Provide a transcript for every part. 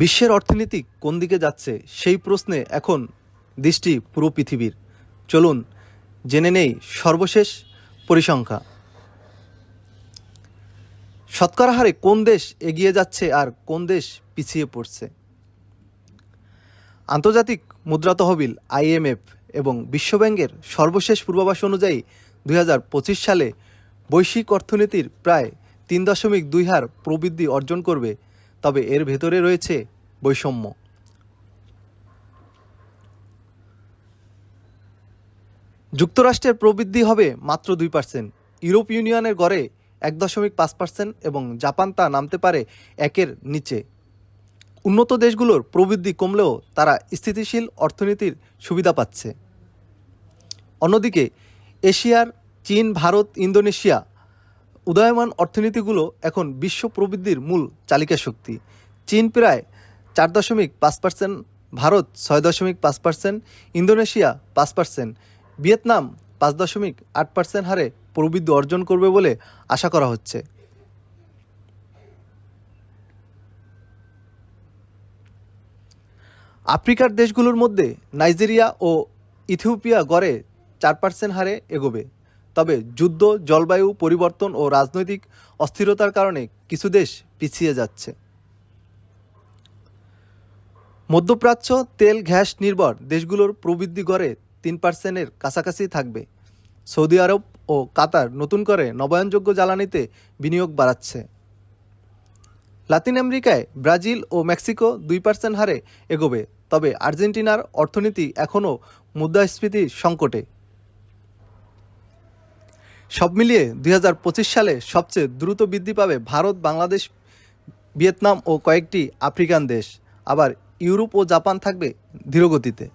বিশ্বের অর্থনীতি কোন দিকে যাচ্ছে সেই প্রশ্নে এখন দৃষ্টি পুরো পৃথিবীর। চলুন জেনে নেই সর্বশেষ পরিসংখ্যা। শতকরা হারে কোন দেশ এগিয়ে যাচ্ছে আর কোন দেশ পিছিয়ে পড়ছে? আন্তর্জাতিক মুদ্রা তহবিল আইএমএফ এবং বিশ্বব্যাংকের সর্বশেষ পূর্বাভাস অনুযায়ী দু হাজার পঁচিশ সালে বৈশ্বিক অর্থনীতির প্রায় তিন দশমিক দুই হার প্রবৃদ্ধি অর্জন করবে তবে এর ভেতরে রয়েছে বৈষম্য। যুক্তরাষ্ট্রের প্রবৃদ্ধি হবে মাত্র দুই পার্সেন্ট। ইউরোপ ইউনিয়নের গড়ে এক দশমিক পাঁচ পার্সেন্ট এবং জাপান তা নামতে পারে একের নিচে। উন্নত দেশগুলোর প্রবৃদ্ধি কমলেও তারা স্থিতিশীল অর্থনীতির সুবিধা পাচ্ছে। অন্যদিকে, এশিয়ার চীন, ভারত, ইন্দোনেশিয়া উদয়মান অর্থনীতিগুলো এখন বিশ্ব প্রবৃদ্ধির মূল চালিকা শক্তি। চীন প্রায় চার দশমিক পাঁচ পার্সেন্ট, ভারত ছয় দশমিক পাঁচ পার্সেন্ট, ইন্দোনেশিয়া পাঁচ পার্সেন্ট, ভিয়েতনাম পাঁচ দশমিক আট পার্সেন্ট হারে প্রবৃদ্ধি অর্জন করবে বলে আশা করা হচ্ছে। আফ্রিকার দেশগুলোর মধ্যে নাইজেরিয়া ও ইথিওপিয়া গড়ে চার পার্সেন্ট হারে এগোবে। তবে যুদ্ধ, জলবায়ু পরিবর্তন ও রাজনৈতিক অস্থিরতার কারণে কিছু দেশ পিছিয়ে যাচ্ছে। মধ্যপ্রাচ্য তেল গ্যাস নির্ভর দেশগুলোর প্রবৃদ্ধি গড়ে তিন পার্সেন্টের কাছাকাছি থাকবে। সৌদি আরব ও কাতার নতুন করে নবায়নযোগ্য জ্বালানিতে বিনিয়োগ বাড়াচ্ছে। লাতিন আমেরিকায় ব্রাজিল ও মেক্সিকো দুই পার্সেন্ট হারে এগোবে, তবে আর্জেন্টিনার অর্থনীতি এখনও মুদ্রাস্ফীতির সংকটে। সব মিলিয়ে দুই হাজার পঁচিশ সালে সবচেয়ে দ্রুত বৃদ্ধি পাবে ভারত, বাংলাদেশ, ভিয়েতনাম ও কয়েকটি আফ্রিকান দেশ। আবার ইউরোপ ও জাপান থাকবে ধীরগতিতে।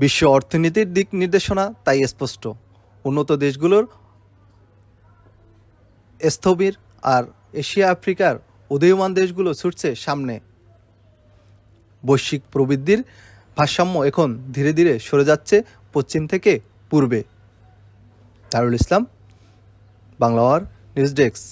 বিশ্ব অর্থনীতির দিক নির্দেশনা তাই স্পষ্ট। উন্নত দেশগুলোর স্থবির আর এশিয়া আফ্রিকার উদীয়মান দেশগুলো ছুটছে সামনে। বৈশ্বিক প্রবৃদ্ধির ভারসাম্য এখন ধীরে ধীরে সরে যাচ্ছে পশ্চিম থেকে পূর্বে। তারুল ইসলাম বাংলাওয়ার নিউজ ডেস্ক